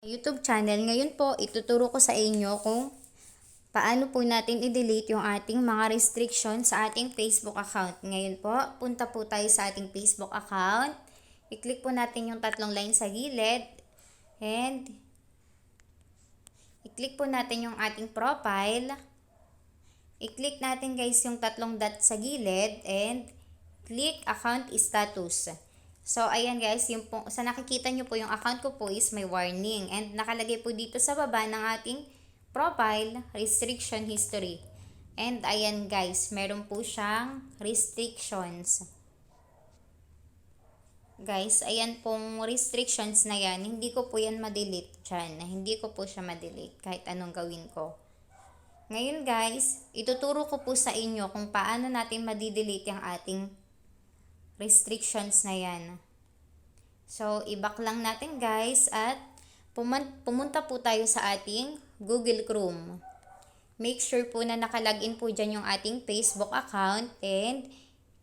YouTube channel. Ngayon po, ituturo ko sa inyo kung paano po natin i-delete yung ating mga restriction sa ating Facebook account. Ngayon po, punta po tayo sa ating Facebook account. I-click po natin yung tatlong line sa gilid. And, i-click po natin yung ating profile. I-click natin guys yung tatlong dot sa gilid. And, click account status. So, ayan guys, yung po, sa nakikita nyo po, yung account ko po is may warning. And nakalagay po dito sa baba ng ating profile, restriction history. And ayan guys, meron po siyang restrictions. Guys, ayan pong restrictions na yan, hindi ko po yan ma-delete dyan. Hindi ko po siya ma-delete kahit anong gawin ko. Ngayon guys, ituturo ko po sa inyo kung paano natin ma-delete yung ating restrictions na yan. So, i-back lang natin guys at pumunta po tayo sa ating Google Chrome. Make sure po na nakalagin po dyan yung ating Facebook account and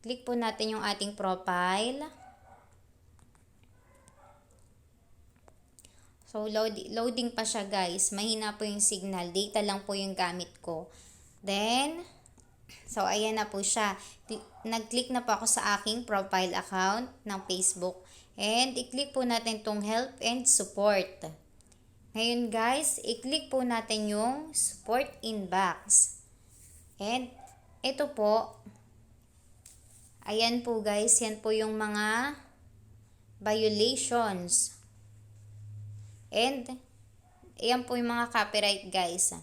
click po natin yung ating profile. So, load, loading pa siya guys. Mahina po yung signal. Data lang po yung gamit ko. Then, So, ayan na po siya. Nag-click na po ako sa aking profile account ng Facebook. And, i-click po natin tong help and support. Ngayon guys, i-click po natin yung support inbox. And, ito po. Ayan po guys, yan po yung mga violations. And, ayan po yung mga copyright guys.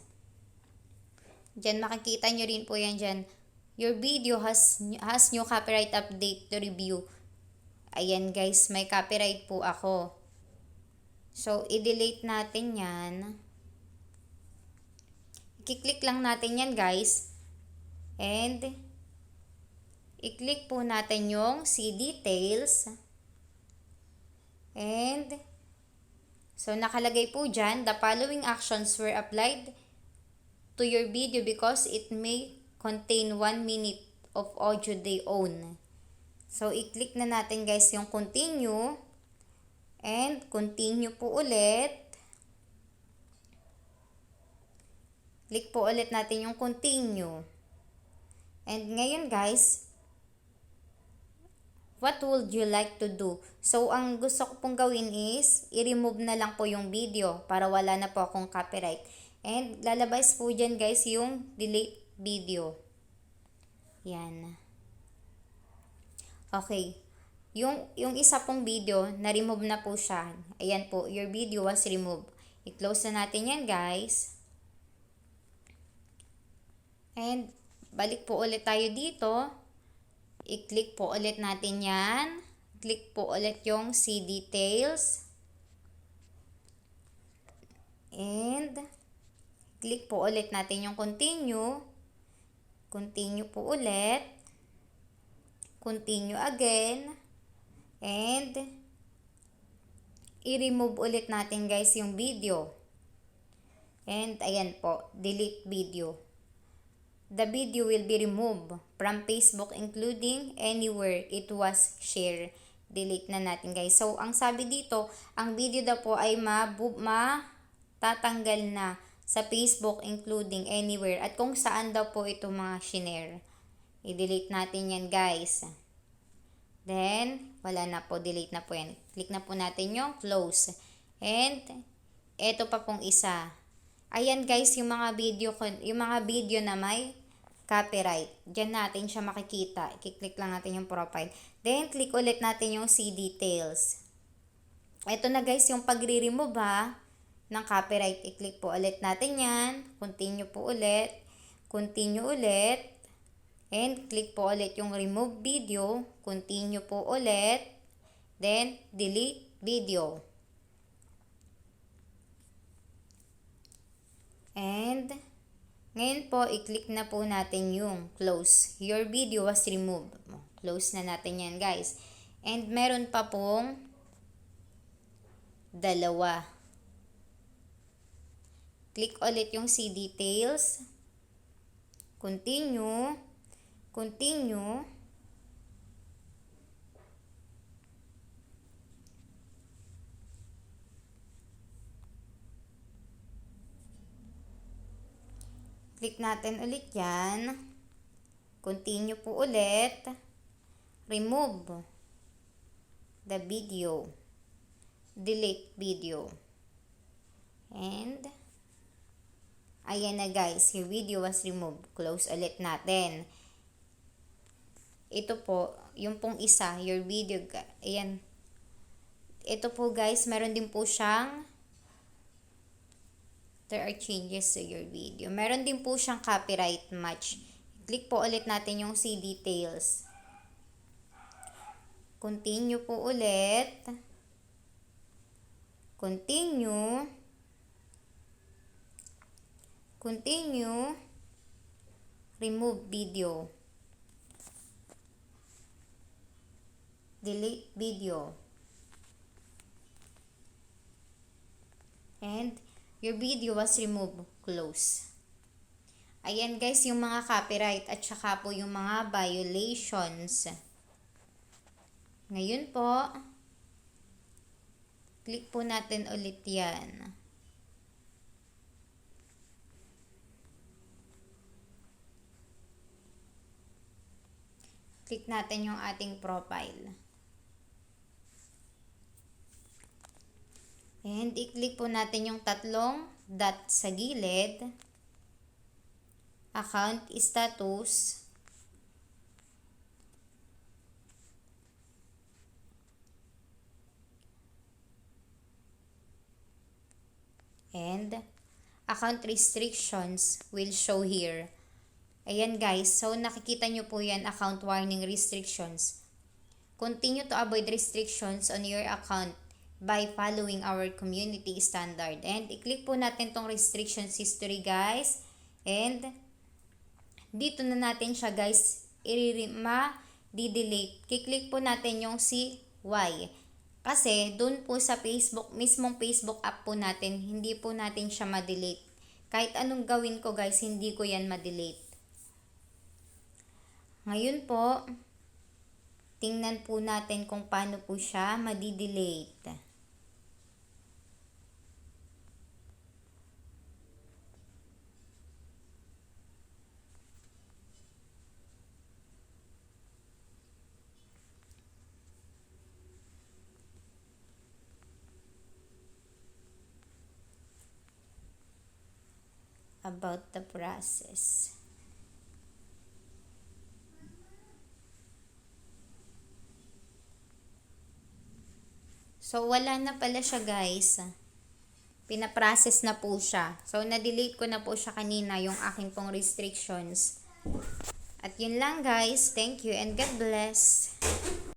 Diyan makikita nyo rin po yan dyan. Your video has, has new copyright update to review. Ayan guys, may copyright po ako. So, i-delete natin yan. I-click lang natin yan guys. And, i-click po natin yung see details. And, so nakalagay po dyan, the following actions were applied to your video because it may contain 1 minute of audio they own. So, i-click na natin guys yung continue. And, continue po ulit. Click po ulit natin yung continue. And ngayon guys, what would you like to do? So, ang gusto ko pong gawin is, i-remove na lang po yung video para wala na po akong copyright. And lalabas po dyan guys yung delete video. Yan. Okay. Yung, yung isa pong video, na-remove na po siya. Ayan po, your video was removed. I-close na natin yan guys. And balik po ulit tayo dito. I-click po ulit natin yan. Click po ulit yung see details. And click po ulit natin yung continue. Continue po ulit. Continue again. And, i-remove ulit natin guys yung video. And, ayan po, delete video. The video will be removed from Facebook including anywhere it was shared. Delete na natin guys. So, ang sabi dito, ang video daw po ay matatanggal na sa Facebook including anywhere at kung saan daw po ito mga shinare. I-delete natin yan guys. Then, wala na po, delete na po yan. Click na po natin yung close. And, eto pa pong isa. Ayan guys, yung mga video, yung mga video na may copyright. Diyan natin siya makikita. I-click lang natin yung profile. Then, click ulit natin yung see details. Ito na guys, yung pagre-remove ha ng copyright. I-click po ulit natin yan. Continue po ulit. Continue ulit. And click po ulit yung remove video. Continue po ulit. Then, delete video. And, ngayon po, i-click na po natin yung close. Your video was removed. Close na natin yan, guys. And, meron pa pong dalawa. Click ulit yung see details. Continue. Continue. Click natin ulit yan. Continue po ulit. Remove the video. Delete video. And ayan na guys, your video was removed. Close ulit natin. Ito po, yung pong isa, your video, ayan. Ito po guys, meron din po siyang there are changes to your video. Meron din po siyang copyright match. Click po ulit natin yung see details. Continue po ulit. Continue. Continue. Remove video. Delete video. And your video was removed. Close. Ayan guys, yung mga copyright at saka po yung mga violations. Ngayon po, click po natin ulit yan. Click natin yung ating profile. And i-click po natin yung tatlong dot sa gilid. Account status. And account restrictions will show here. Ayan guys, so nakikita nyo po yan, account warning restrictions. Continue to avoid restrictions on your account by following our community standard. And i-click po natin tong restrictions history guys. And dito na natin siya guys, i-ma di-delete. Kiklik po natin yung si Y. Kasi doon po sa Facebook, mismong Facebook app po natin, hindi po natin siya ma-delete. Kahit anong gawin ko guys, hindi ko yan ma-delete. Ngayon po, tingnan po natin kung paano po siya madi-delete. About the process. So, wala na pala siya guys. Pinaprocess na po siya. So, na-delete ko na po siya kanina yung aking pong restrictions. At yun lang guys. Thank you and God bless.